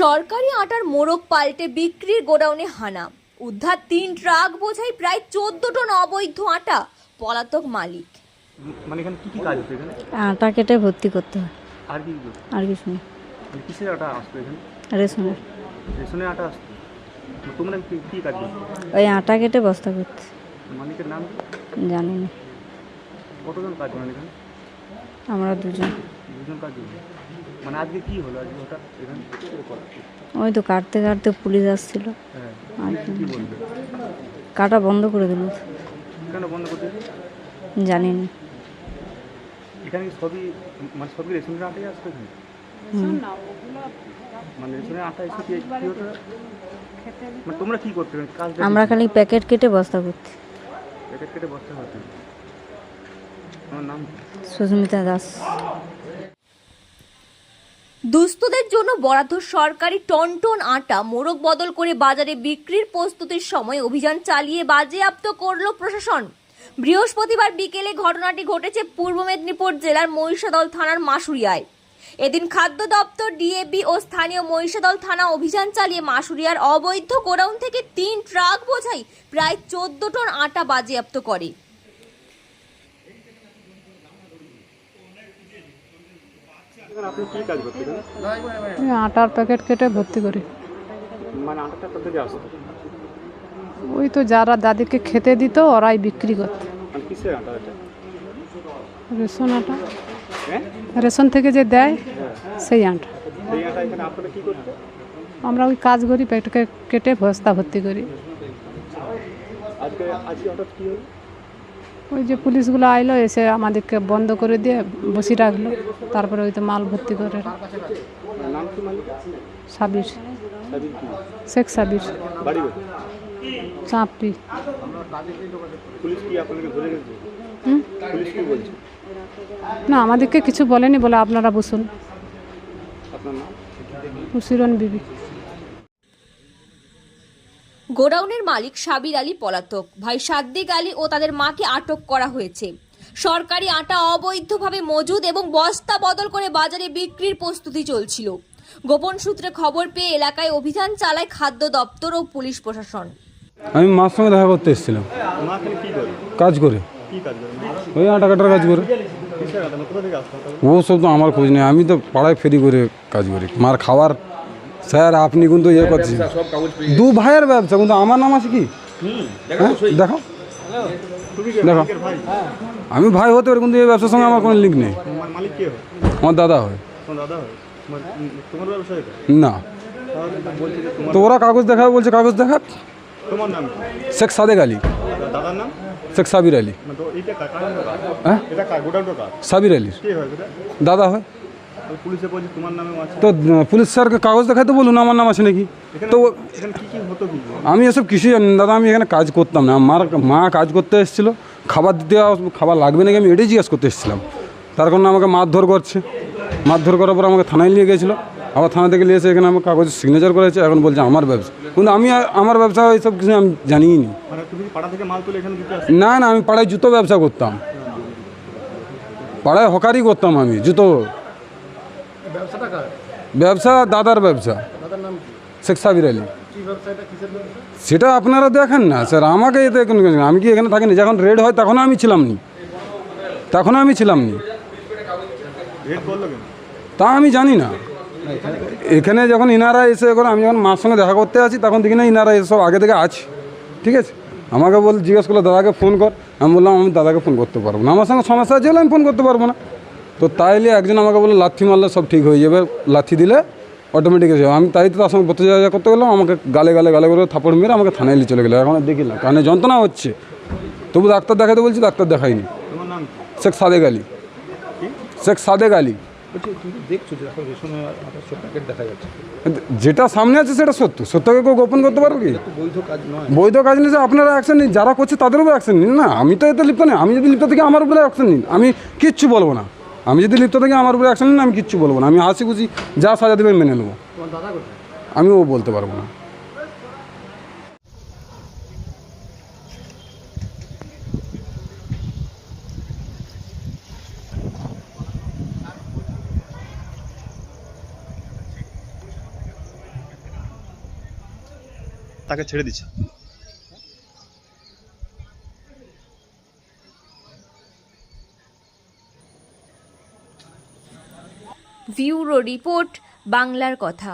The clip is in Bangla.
সরকারি আটার মোড়ক পাল্টে বিক্রির গোডাউনে হানা। উদ্ধার তিন ট্রাক বোঝাই প্রায় চোদ্দ টন অবৈধ আটা পলাতক মালিক। মানে এখানে কি কি কাজ হচ্ছে এখানে? আটা কেটে ভর্তি করতে হয়। আর কি আর কিছু না মানে কিসের আটা আসতো এখানে? রেশনের। রেশনের আটা আসতো? তোমরা কি কি কাজ করছ? ওই আটা কেটে বস্তা করতে। মালিকের নাম জানি না। কতজন কাজ করেন এখানে? আমরা দুজন। দুজন কাজ মানে আজকে কি হলো? আজকে হঠাৎ এখানে ওই তো কাটতে কাটতে পুলিশ আসছিল। হ্যাঁ আর কাটা বন্ধ করে দিল। কেন বন্ধ করতে জানি না এখানে সবই মানে সবই রেশনের আটাই আসতো মানে রেশনের আটা এসে কি কি মানে তোমরা কি করতে? আমরা খালি প্যাকেট কেটে বস্তা করতে প্যাকেট কেটে বসতে হতো আমার নাম কি? সুস্মিতা দাস। দুস্থদের জন্য বরাদ্দ সরকারি টনটন আটা মোড়ক বদল করে বাজারে বিক্রির প্রস্তুতির সময় অভিযান চালিয়ে বাজেয়াপ্ত করল প্রশাসন। বৃহস্পতিবার বিকেলে ঘটনাটি ঘটেছে পূর্ব মেদিনীপুর জেলার মহিষাদল থানার মাসুরিয়ায়। এদিন খাদ্য দপ্তর ডিএবি ও স্থানীয় মহিষাদল থানা অভিযান চালিয়ে মাসুরিয়ার অবৈধ গোডাউন থেকে তিন ট্রাক বোঝাই প্রায় চোদ্দ টন আটা বাজেয়াপ্ত করে এখানে আপনি কি কাজ করতে এখানে আমি আটার প্যাকেট কেটে ভর্তি করি। মানে ওই তো যারা দাদিকে খেতে দিত ওরাই বিক্রি করত। মানে রেশন আটা। হ্যাঁ? রেশন থেকে যে দেয় সেই আটা। আমরা ওই কাজ করি প্যাকেট কেটে বস্তা ভর্তি করি। আজকে আজকে হঠাৎ কি হলো? ওই যে পুলিশগুলো আইলো এসে আমাদেরকে বন্ধ করে দিয়ে বসি রাখল। তারপরে ওই তো মাল ভর্তি করে সাবির। শেখ সাবির। বলছে না আমাদেরকে কিছু বলেনি বলে আপনারা বসুন। বিবি। গোডাউনের মালিক সাবির আলী পলাতক। ভাই সাদ্দিক আলী ও তাদের মাকে আটক করা হয়েছে। সরকারি আটা অবৈধভাবে মজুদ এবং বস্তা বদল করে বাজারে বিক্রির প্রস্তুতি চলছিল। গোপন সূত্রে খবর পেয়ে এলাকায় অভিযান চালায় খাদ্য দপ্তর ও পুলিশ প্রশাসন। আমি মার সঙ্গে দেখা করতে এসেছিলাম। কাজ করে। কি ওই আটা কাটার কাজ করে। মানে ও সব তো আমার খোঁজ নেই আমি তো পাড়ায় ফেরি করে কাজ করি। মার খাবার স্যার আপনি কিন্তু ইয়ে করছেন। দু ভাইয়ের ব্যবসা কিন্তু আমার নাম আছে কি? হ্যাঁ দেখো তুমি কি দেখো মালিকের ভাই। আমি ভাই হতে পারি কিন্তু এই ব্যবসার সঙ্গে আমার কোনো লিঙ্ক নেই। তোমার মালিক কে হয়? আমার দাদা হয়। তোমার দাদা হয়? তোমার তোমার ব্যবসা এটা? না। তাহলে তো বলছে যে তোমার তো ওরা কাগজ দেখাবে বলছে কাগজ দেখা। তোমার নাম কি? শেখ সাদেক আলী। দাদার নাম? শেখ সাবির আলী। মানে তো এইটা কার কার কার? হ্যাঁ? এটা কার গোডাউনটা কার? সাবির আলীর। কে হয় এটা দাদা হয়। তো পুলিশে বলছে তোমার নামেও আছে। তো পুলিশ স্যারকে কাগজ দেখাতে বলুন আমার নাম আছে নাকি? তো আমি এসব কিছুই জানি দাদা আমি এখানে কাজ করতাম না। আমার মা কাজ করতে এসেছিল। খাবার দিতে খাবার লাগবে নাকি আমি এটাই জিজ্ঞেস করতে এসেছিলাম। তার কারণে আমাকে মারধর করছে। মারধর করার পর আমাকে থানায় নিয়ে গেছিল আবার থানা থেকে নিয়ে এসে এখানে আমার কাগজে সিগনেচার করেছে। এখন বলছে আমার ব্যবসা। কিন্তু আমি আমার ব্যবসা এইসব কিছু আমি জানিই নি মানে না না আমি পাড়ায় জুতো ব্যবসা করতাম। পাড়ায় হকারি করতাম আমি জুতো। ব্যবসা দাদার ব্যবসা। শেখ সাবির আলী। সেটা আপনারা দেখেন না স্যার আমাকে এতে আমি কি এখানে থাকিনি? যখন রেড হয় তখন আমি ছিলাম নি। তখন আমি ছিলাম নি। রেড করল কেন? তা আমি জানি না। এখানে যখন ইনারা এসে এখন আমি যখন মার সঙ্গে দেখা করতে আছি তখন দেখি না ইনারা এসব আগে থেকে আছে। ঠিক আছে? আমাকে বল জিজ্ঞেস করল দাদাকে ফোন কর। আমি বললাম আমি দাদাকে ফোন করতে পারব না। আমার সঙ্গে সমস্যা আছে বলে আমি ফোন করতে পারব না। তো তাইলে একজন আমাকে বলল লাথি মারলে সব ঠিক হয়ে যাবে লাথি দিলে অটোমেটিক এসে যাবে। আমি তাই তো তার সঙ্গে যা করতে গেলাম আমাকে গালে গালে গালে করে থাপড় মেরে আমাকে থানায় নিয়ে চলে গেলো। এখন দেখিলাম কানে যন্ত্রণা হচ্ছে। তবু ডাক্তার দেখাতে বলছি ডাক্তার দেখাইনি শেখ সাদেক আলী। শেখ সাদেক আলী। যেটা সামনে আছে সেটা সত্য। সত্যকে কেউ গোপন করতে পারবে কি? বৈধ কাজ নিয়ে। আপনারা অ্যাকশন নিন যারা করছে তাদের উপরে অ্যাকশন নিন। না আমি তো এতে লিপ্ত নেই। আমি যদি লিপ্ত থাকি আমার উপরে অ্যাকশন নিন। আমি কিচ্ছু বলব না। আমি যদি লিপ্ত থাকি আমার উপরে অ্যাকশন না আমি কিচ্ছু বলব না। আমি হাসি খুশি যা সাজা দেবেন মেনে নেব। আমি ও বলতে পারব না। তাকে ছেড়ে দিচ্ছে। ভিউরো রিপোর্ট বাংলার কথা।